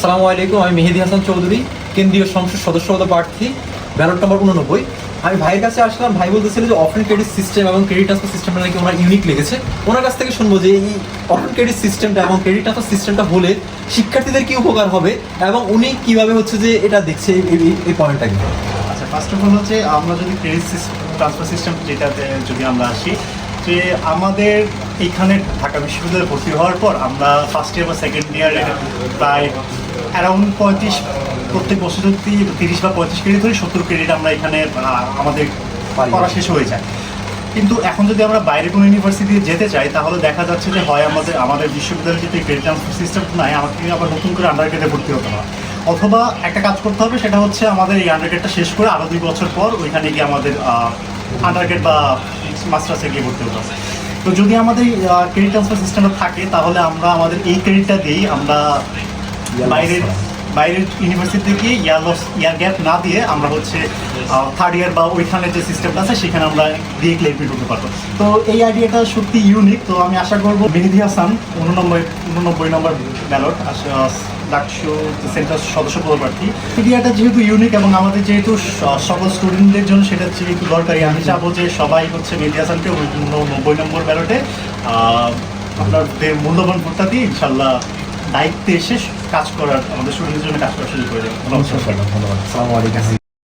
সালামু আলাইকুম আমি মেহেদি হাসান চৌধুরী, কেন্দ্রীয় সংসদ সদস্য পদ প্রার্থী, ব্যালট নম্বর উননব্বই আমি ভাইয়ের কাছে আসলাম, ভাই বলতেছিল যে অফেন ক্রেডিট সিস্টেম এবং ক্রেডিট ট্রান্সফার সিস্টেমটা নাকি ওনার ইউনিক লেগেছে। ওনার কাছ থেকে শুনব যে এই অফেন ক্রেডিট সিস্টেমটা এবং ক্রেডিট ট্রান্সফার সিস্টেমটা হলে শিক্ষার্থীদের কি উপকার হবে এবং উনি কীভাবে হচ্ছে যে এটা দেখছে এই- পয়েন্টটাকে আচ্ছা ফার্স্ট অফ অল হচ্ছে আমরা যদি ক্রেডিট সিস্টেম ট্রান্সফার সিস্টেম যেটাতে যদি আমরা আসি যে আমাদের এইখানে ঢাকা বিশ্ববিদ্যালয়ে ভর্তি হওয়ার পর আমরা ফার্স্ট ইয়ার বা সেকেন্ড ইয়ারে প্রায় অ্যারাউন্ড পঁয়ত্রিশ প্রত্যেক বছর যদি তিরিশ বা পঁয়ত্রিশ ক্রেডিট ধরি সত্তর ক্রেডিট আমরা এখানে আমাদের। পড়া শেষ হয়ে যায় কিন্তু এখন যদি আমরা বাইরে কোনো ইউনিভার্সিটি যেতে চাই তাহলে দেখা যাচ্ছে যে হয় আমাদের আমাদের বিশ্ববিদ্যালয়ে যদি ক্রেডিট ট্রান্সফার সিস্টেম নাই আমাকে আবার নতুন করে আন্ডার গ্রেডে ভর্তি হতে হয় অথবা একটা কাজ করতে হবে সেটা হচ্ছে আমাদের এই আন্ডার গ্রেডটা শেষ করে আরও দুই বছর পর ওইখানে গিয়ে আমাদের আন্ডার গ্রেড বা মাস্টার্সে গিয়ে ভর্তি হতে হবে। তো যদি আমাদের ক্রেডিট ট্রান্সফার সিস্টেমটা থাকে তাহলে আমরা আমাদের এই ক্রেডিটটা দিয়েই আমরা বাইরের বাইরের ইউনিভার্সিটি গিয়ে ইয়ার লস ইয়ার গ্যাপ না দিয়ে আমরা হচ্ছে থার্ড ইয়ার বা ওইখানে যে সিস্টেমটা আছে সেখানে আমরা দিয়ে ক্লেমপিট করতে পারব। তো এই আইডিয়াটা সত্যি ইউনিক তো আমি আশা করব মেহেদি হাসান উননব্বই উননব্বই নম্বর ব্যালট ডাকশো সেন্টার সদস্য পদপ্রার্থী। আইডিয়াটা যেহেতু ইউনিক এবং আমাদের যেহেতু সকল স্টুডেন্টদের জন্য সেটা যেহেতু দরকারি আমি চাবো যে সবাই হচ্ছে মেহেদি হাসানকে ওই নব্বই নম্বর ব্যালটে আপনাদের মূল্যবান ভোটটা দিয়ে ইনশাল্লাহ দায়িত্বে এসে কাজ করার আমাদের শরীরের জন্য কাজ করা শুরু করে দেবেন। ধন্যবাদ।